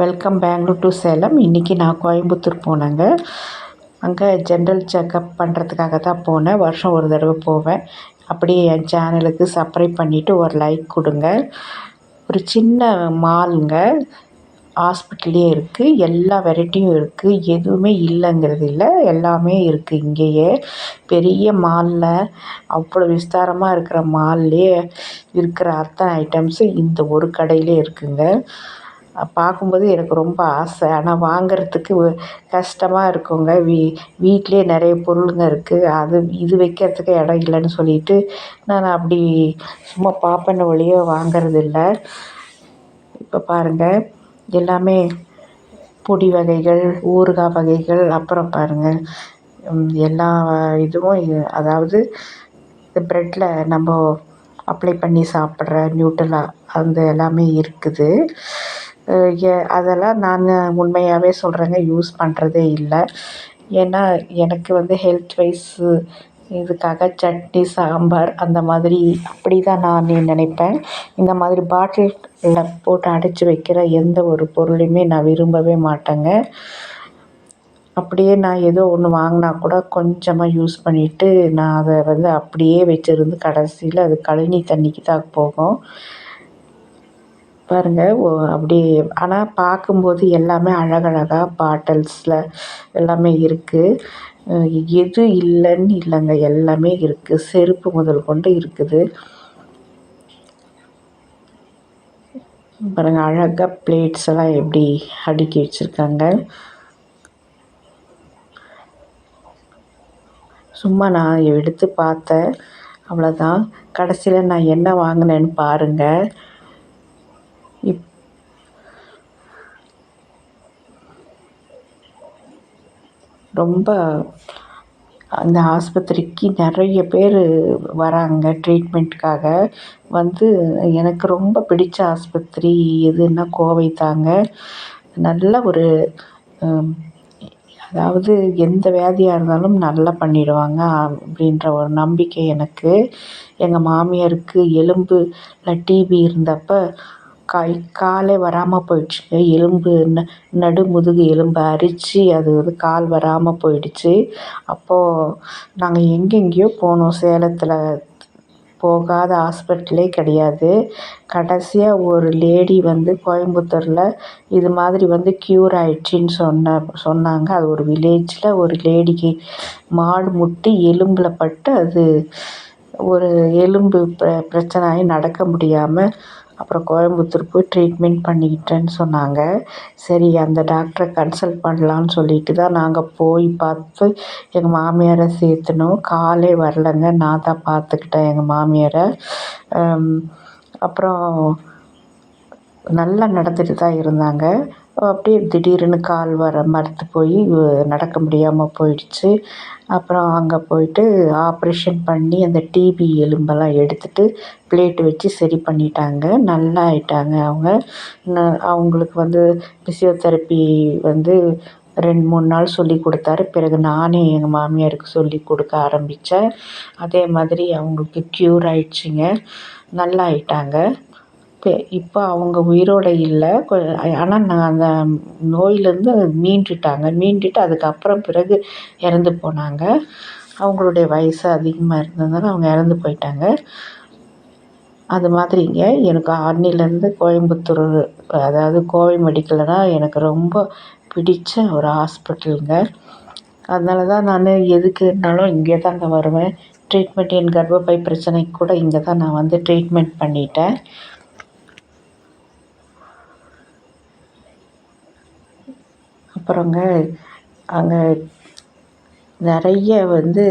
Welcome Bangalore to Salem இன்றைக்கி நான் கோயம்புத்தூர் போனேங்க. அங்கே ஜென்ரல் செக்கப் பண்ணுறதுக்காக தான் போனேன். வருஷம் ஒரு தடவை போவேன். அப்படியே என் சேனலுக்கு சப்ஸ்கிரைப் பண்ணிவிட்டு ஒரு லைக் கொடுங்க. ஒரு சின்ன மாலுங்க ஹாஸ்பிட்டல்லே இருக்குது எல்லா வெரைட்டியும் இருக்குது எதுவுமே இல்லைங்கிறது இல்லை. எல்லாமே இருக்குது இங்கேயே. பெரிய மாலில் அவ்வளோ விஸ்தாரமாக இருக்கிற மால்லே இருக்கிற அத்தனை ஐட்டம்ஸும் இந்த ஒரு கடையிலே இருக்குங்க. பார்க்கும்போது எனக்கு ரொம்ப ஆசை. ஆனால் வாங்கிறதுக்கு கஷ்டமாக இருக்குங்க. வீ வீட்டிலே நிறைய பொருளுங்க இருக்குது அது இது வைக்கிறதுக்கு இடம் இல்லைன்னு சொல்லிட்டு நான் அப்படி சும்மா பார்ப்பேனே ஒழிய வாங்கிறதில்ல. இப்போ பாருங்கள் எல்லாமே பொடி வகைகள் ஊறுகாய் வகைகள் அப்புறம் பாருங்கள் எல்லா இதுவும் அதாவது இந்த ப்ரெட்டில் நம்ம அப்ளை பண்ணி சாப்பிட்ற நியூட்ரலா அந்த எல்லாமே இருக்குது. அதெல்லாம் நான் உண்மையாகவே சொல்கிறேங்க யூஸ் பண்ணுறதே இல்லை. ஏன்னா எனக்கு வந்து ஹெல்த் வைஸு இதுக்காக சட்னி சாம்பார் அந்த மாதிரி அப்படி தான் நான் நினைப்பேன். இந்த மாதிரி பாட்டிலில் போட்டு அடைச்சி வைக்கிற எந்த ஒரு பொருளையுமே நான் விரும்பவே மாட்டேங்க. அப்படியே நான் ஏதோ ஒன்று வாங்கினா கூட கொஞ்சமாக யூஸ் பண்ணிவிட்டு நான் அதை வந்து அப்படியே வச்சுருந்து கடைசியில் அது கழனி தண்ணிக்கு தான் போகும். பாருங்கள் ஓ அப்படி ஆனால் பார்க்கும்போது எல்லாமே அழகழகாக பாட்டில்ஸில் எல்லாமே இருக்குது எது இல்லைன்னு இல்லைங்க எல்லாமே இருக்குது செருப்பு முதல் கொண்டு இருக்குது. பாருங்கள் அழகாக பிளேட்ஸ் எல்லாம் எப்படி அடுக்கி வச்சுருக்காங்க. சும்மா நான் எடுத்து பார்த்தேன். அவ்வளோதான் கடைசியில் நான் என்ன வாங்கினேன்னு பாருங்கள் ரொம்ப அந்த ஆஸ்பத்திரிக்கு நிறைய பேர் வராங்க ட்ரீட்மெண்ட்டுக்காக வந்து எனக்கு ரொம்ப பிடித்த ஆஸ்பத்திரி எதுன்னா கோவை தாங்க. நல்ல ஒரு அதாவது எந்த வியாதியாக இருந்தாலும் நல்லா பண்ணிடுவாங்க அப்படின்ற ஒரு நம்பிக்கை எனக்கு. எங்கள் மாமியாருக்கு எலும்பில் டிபி இருந்தப்போ கை காலே வராமல் போயிடுச்சுங்க எலும்பு ந நடு முதுகு எலும்பை அரித்து அது வந்து கால் வராமல் போயிடுச்சு. அப்போது நாங்கள் எங்கெங்கேயோ போனோம். சேலத்தில் போகாத ஹாஸ்பிட்டலே கிடையாது. கடைசியாக ஒரு லேடி வந்து கோயம்புத்தூரில் இது மாதிரி வந்து க்யூர் ஆயிடுச்சின்னு சொன்ன சொன்னாங்க. அது ஒரு வில்லேஜில் ஒரு லேடிக்கு மாடு முட்டி எலும்பில் பட்டு அது ஒரு எலும்பு பிர பிரச்சனை ஆகி நடக்க முடியாமல் அப்புறம் கோயம்புத்தூர் போய் ட்ரீட்மெண்ட் பண்ணிக்கிட்டேன்னு சொன்னாங்க. சரி அந்த டாக்டரை கன்சல்ட் பண்ணலான்னு சொல்லிட்டு தான் நாங்கள் போய் பார்த்து எங்கள் மாமியாரை சேர்த்துனோம் காலே வரலங்க. நான் தான் பார்த்துக்கிட்டேன் எங்கள் மாமியாரை. அப்புறம் நல்லா நடந்துட்டு தான் இருந்தாங்க. அப்படியே திடீர்னு கால் வர மறுத்து போய் நடக்க முடியாமல் போயிடுச்சு. அப்புறம் அங்கே போயிட்டு ஆப்ரேஷன் பண்ணி அந்த டிபி எலும்பெல்லாம் எடுத்துட்டு பிளேட் வச்சு சரி பண்ணிட்டாங்க. நல்லா ஆயிட்டாங்க அவங்க. அவங்களுக்கு வந்து ஃபிசியோதெரப்பி வந்து ரெண்டு மூணு நாள் சொல்லி கொடுத்தாரு. பிறகு நானே எங்கள் மாமியாருக்கு சொல்லி கொடுக்க ஆரம்பித்தேன் அதே மாதிரி அவங்களுக்கு க்யூர் ஆயிடுச்சுங்க. நல்லா ஆயிட்டாங்க. இப்போ இப்போ அவங்க உயிரோடு இல்லை. ஆனால் நான் அந்த நோயிலேருந்து மீண்டுட்டாங்க. மீண்டுட்டு அதுக்கப்புறம் பிறகு இறந்து போனாங்க. அவங்களுடைய வயசு அதிகமாக இருந்ததுனால அவங்க இறந்து போயிட்டாங்க. அது மாதிரிங்க. எனக்கு அன்னிலேருந்து கோயம்புத்தூர் அதாவது கோவை மெடிக்கலில் தான் எனக்கு ரொம்ப பிடித்த ஒரு ஹாஸ்பிட்டலுங்க. அதனால தான் நான் எதுக்குனாலும் இங்கே தாங்க வருவேன். ட்ரீட்மெண்ட் என் கர்ப்பப்பை பிரச்சனைக்கு கூட இங்கே தான் நான் வந்து ட்ரீட்மெண்ட் பண்ணிட்டேன். அப்புறங்க அங்கே நிறைய வந்து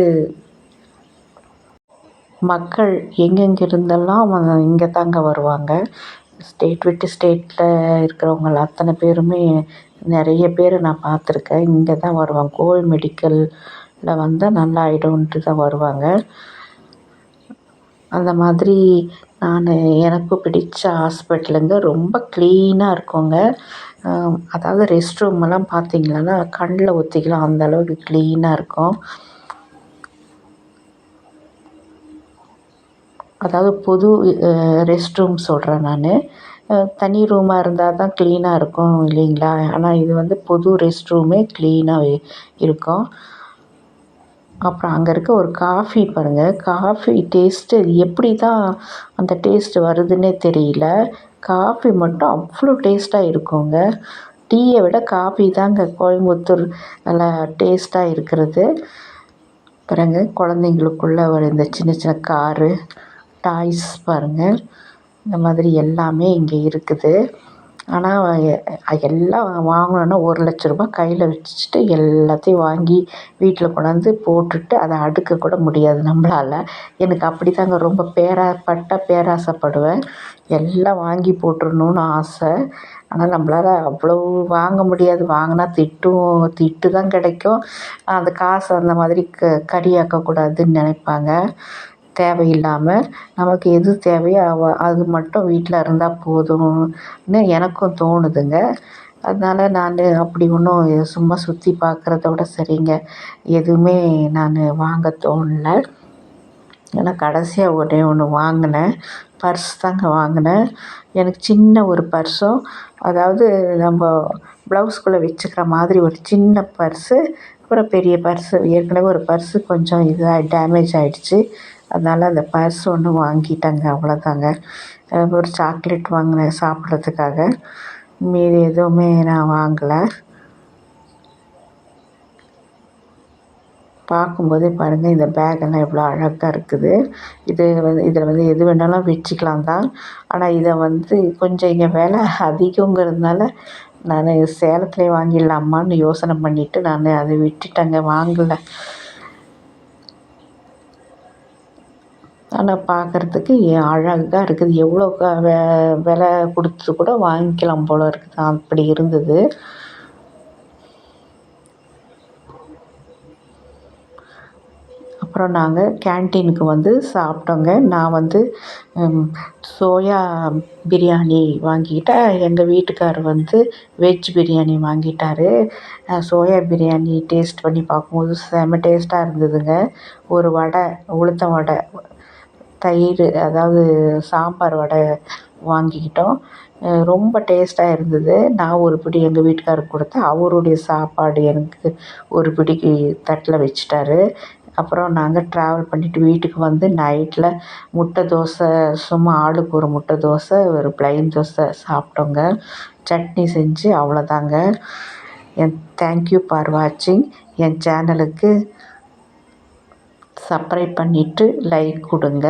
மக்கள் எங்கெங்கே இருந்தெல்லாம் இங்கே தாங்க வருவாங்க. ஸ்டேட் விட்டு ஸ்டேட்டில் இருக்கிறவங்க அத்தனை பேருமே நிறைய பேர் நான் பார்த்துருக்கேன். இங்கே தான் வருவாங்க. கோல் மெடிக்கலில் வந்தால் நல்லா ஆகிடும்ன்ட்டு தான் வருவாங்க. அந்த மாதிரி நான் எனக்கு பிடித்த ஹாஸ்பிட்டலுங்க ரொம்ப க்ளீனாக இருக்குங்க. அதாவது ரெஸ்ட் ரூமெல்லாம் பார்த்தீங்கன்னா கண்ணில் ஒத்திக்கலாம் அந்த அளவுக்கு க்ளீனாக இருக்கும். அதாவது பொது ரெஸ்ட் ரூம் சொல்கிறேன் நான். தனி ரூமாக இருந்தால் தான் க்ளீனாக இருக்கும் இல்லைங்களா? ஆனால் இது வந்து பொது ரெஸ்ட் ரூமே க்ளீனாக இருக்கும். அப்புறம் அங்கே இருக்க ஒரு காஃபி பாருங்கள் காஃபி டேஸ்ட்டு எப்படி தான் அந்த டேஸ்ட்டு வருதுன்னே தெரியல. காஃபி மட்டும் அவ்வளோ டேஸ்ட்டாக இருக்குங்க. டீயை விட காஃபி தாங்க கோயம்புத்தூர் நல்லா டேஸ்ட்டாக இருக்கிறது. பாருங்க குழந்தைங்களுக்குள்ள ஒரு இந்த சின்ன சின்ன காரு டாய்ஸ் பாருங்கள் இந்த மாதிரி எல்லாமே இங்கே இருக்குது. ஆனால் எல்லாம் வாங்கணுன்னா ஒரு லட்ச ரூபா கையில் வச்சுட்டு எல்லாத்தையும் வாங்கி வீட்டில் கொண்டாந்து போட்டுட்டு அதை அடுக்க கூட முடியாது நம்மளால. எனக்கு அப்படி தாங்க ரொம்ப பேராப்பட்ட பேராசைப்படுவேன். எல்லாம் வாங்கி போட்டுடணுன்னு ஆசை. ஆனால் நம்மளால அவ்வளோ வாங்க முடியாது. வாங்கினா திட்டும் திட்டு தான் கிடைக்கும். அந்த காசு அந்த மாதிரி க கரியாக்கக்கூடாதுன்னு நினைப்பாங்க. தேவையில்லாமல் நமக்கு எது தேவையோ அவ அது மட்டும் வீட்டில் இருந்தால் போதும்னு எனக்கும் தோணுதுங்க. அதனால் நான் அப்படி ஒன்றும் சும்மா சுற்றி பார்க்குறத விட சரிங்க. எதுவுமே நான் வாங்க தோணலை. ஏன்னா கடைசியாக ஒன்றே ஒன்று வாங்கினேன். பர்ஸ் தாங்க வாங்கினேன். எனக்கு சின்ன ஒரு பர்ஸும் அதாவது நம்ம ப்ளவுஸ்குள்ளே வச்சுக்கிற மாதிரி ஒரு சின்ன பர்ஸு அப்புறம் பெரிய பர்ஸு ஏற்கனவே ஒரு பர்ஸு கொஞ்சம் இதாக டேமேஜ் ஆகிடுச்சி அதனால் அந்த பர்ஸ் ஒன்று வாங்கிட்டேங்க அவ்வளோதாங்க ஒரு சாக்லேட் வாங்கினேன் சாப்பிட்றதுக்காக. மீதி எதுவுமே நான் வாங்கலை. பார்க்கும்போதே பாருங்கள் இந்த பேக்கெல்லாம் எவ்வளோ அழகாக இருக்குது. இது வந்து இதில் வந்து எது வேணாலும் வச்சுக்கலாம் தான். ஆனால் இதை வந்து கொஞ்சம் இங்கே விலை அதிகங்கிறதுனால நான் சேலத்துலேயே வாங்கிடலாமான்னு யோசனை பண்ணிவிட்டு நான் அதை விட்டுட்டேங்க வாங்கலை. ஆனால் பார்க்குறதுக்கு அழகாக இருக்குது. எவ்வளோ வெ விலை கொடுத்து கூட வாங்கிக்கலாம் போல் இருக்குது. அப்படி இருந்தது. அப்புறம் நாங்கள் கேன்டீனுக்கு வந்து சாப்பிட்டோங்க. நான் வந்து சோயா பிரியாணி வாங்கிக்கிட்டேன் எங்கள் வீட்டுக்கார் வந்து வெஜ் பிரியாணி வாங்கிட்டார். சோயா பிரியாணி டேஸ்ட் பண்ணி பார்க்கும்போது செம டேஸ்ட்டாக இருந்ததுங்க. ஒரு வடை உளுத்தம் வடை தயிர் அதாவது சாம்பார் வடை வாங்கிக்கிட்டோம். ரொம்ப டேஸ்ட்டாக இருந்தது. நான் ஒரு பிடி எங்கள் வீட்டுக்காரருக்கு கொடுத்தேன் அவருடைய சாப்பாடு எனக்கு ஒரு பிடிக்கு தட்டில் வச்சுட்டாரு. அப்புறம் நாங்கள் ட்ராவல் பண்ணிவிட்டு வீட்டுக்கு வந்து நைட்டில் முட்டை தோசை சும்மா ஆளுக்கு ஒரு முட்டை தோசை ஒரு ப்ளைன் தோசை சாப்பிட்டோங்க. சட்னி செஞ்சு அவ்வளோதாங்க. என் தேங்க்யூ ஃபார் வாட்சிங் என் சேனலுக்கு சப்ஸ்கிரைப் பண்ணிவிட்டு லைக் கொடுங்க.